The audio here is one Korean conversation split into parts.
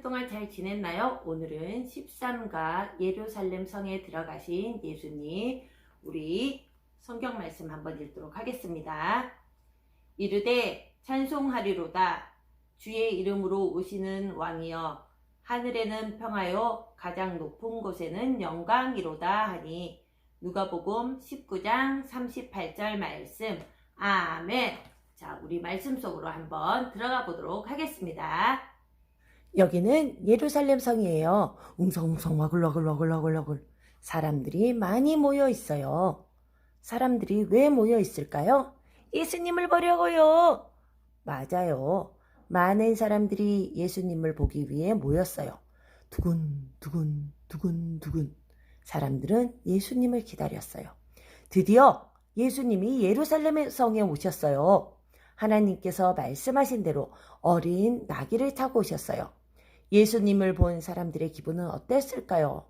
주 동안 잘 지냈나요? 오늘은 13가 예루살렘 성에 들어가신 예수님 우리 성경 말씀 한번 읽도록 하겠습니다. 이르되 찬송하리로다 주의 이름으로 오시는 왕이여 하늘에는 평하여 가장 높은 곳에는 영광이로다 하니 누가복음 19장 38절 말씀 아멘. 자, 우리 말씀 속으로 한번 들어가 보도록 하겠습니다. 여기는 예루살렘 성이에요. 웅성웅성 와글와글와글와글와글 사람들이 많이 모여 있어요. 사람들이 왜 모여 있을까요? 예수님을 보려고요. 맞아요. 많은 사람들이 예수님을 보기 위해 모였어요. 두근 두근 두근 두근 사람들은 예수님을 기다렸어요. 드디어 예수님이 예루살렘 성에 오셨어요. 하나님께서 말씀하신 대로 어린 나귀를 타고 오셨어요. 예수님을 본 사람들의 기분은 어땠을까요?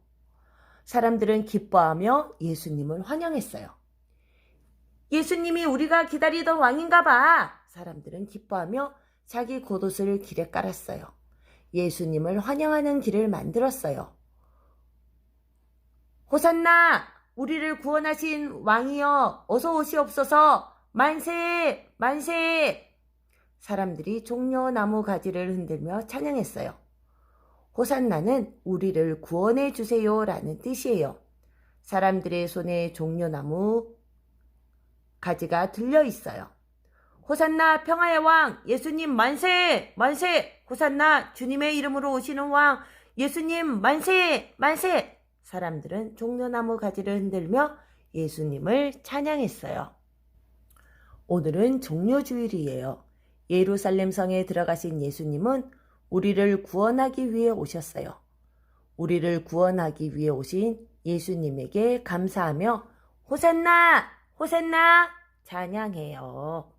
사람들은 기뻐하며 예수님을 환영했어요. 예수님이 우리가 기다리던 왕인가 봐. 사람들은 기뻐하며 자기 겉옷을 길에 깔았어요. 예수님을 환영하는 길을 만들었어요. 호산나! 우리를 구원하신 왕이여! 어서 오시옵소서! 만세! 만세! 사람들이 종려나무 가지를 흔들며 찬양했어요. 호산나는 우리를 구원해 주세요 라는 뜻이에요. 사람들의 손에 종려나무 가지가 들려 있어요. 호산나 평화의 왕 예수님 만세 만세 호산나 주님의 이름으로 오시는 왕 예수님 만세 만세 사람들은 종려나무 가지를 흔들며 예수님을 찬양했어요. 오늘은 종료주일이에요. 예루살렘 성에 들어가신 예수님은 우리를 구원하기 위해 오셨어요. 우리를 구원하기 위해 오신 예수님에게 감사하며 호산나! 호산나! 찬양해요.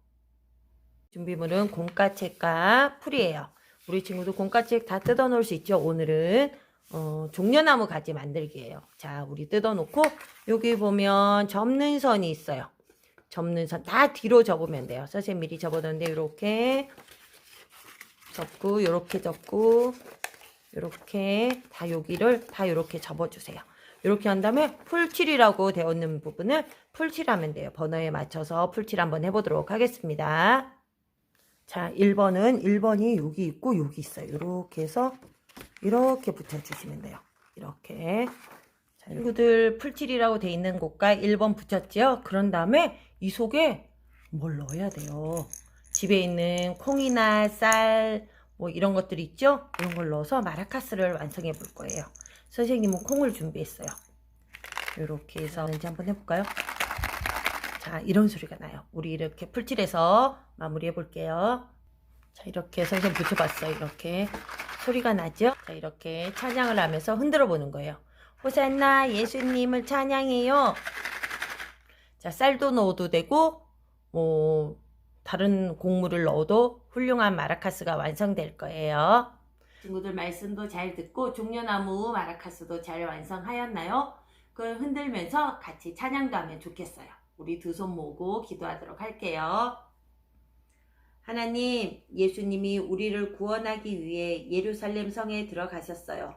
준비물은 공과책과 풀이에요. 우리 친구들 공과책 다 뜯어놓을 수 있죠. 오늘은 어, 종려나무 가지 만들기예요. 자, 우리 뜯어놓고 여기 보면 접는 선이 있어요. 접는 선 다 뒤로 접으면 돼요. 선생님 미리 접어뒀는데 이렇게 접고 요렇게 접고 요렇게 다 여기를 다 요렇게 접어주세요. 이렇게 한 다음에 풀칠이라고 되어 있는 부분을 풀칠하면 돼요. 번호에 맞춰서 풀칠 한번 해보도록 하겠습니다. 자, 1번은 1번이 여기 있고 여기 있어요. 이렇게 해서 이렇게 붙여주시면 돼요. 이렇게. 자, 친구들 풀칠이라고 돼 있는 곳과 1번 붙였죠? 그런 다음에 이 속에 뭘 넣어야 돼요. 집에 있는 콩이나 쌀, 뭐 이런 것들 있죠? 이런 걸 넣어서 마라카스를 완성해 볼 거예요. 선생님은 콩을 준비했어요. 이렇게 해서 이제 한번 해볼까요? 자, 이런 소리가 나요. 우리 이렇게 풀칠해서 마무리해 볼게요. 자, 이렇게 선생님 붙여봤어요. 이렇게 소리가 나죠? 자, 이렇게 찬양을 하면서 흔들어 보는 거예요. 호산나 예수님을 찬양해요. 자, 쌀도 넣어도 되고, 뭐, 다른 곡물을 넣어도 훌륭한 마라카스가 완성될 거예요. 친구들 말씀도 잘 듣고 종려나무 마라카스도 잘 완성하였나요? 그걸 흔들면서 같이 찬양도 하면 좋겠어요. 우리 두 손 모으고 기도하도록 할게요. 하나님, 예수님이 우리를 구원하기 위해 예루살렘 성에 들어가셨어요.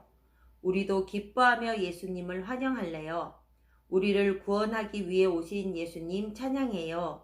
우리도 기뻐하며 예수님을 환영할래요. 우리를 구원하기 위해 오신 예수님 찬양해요.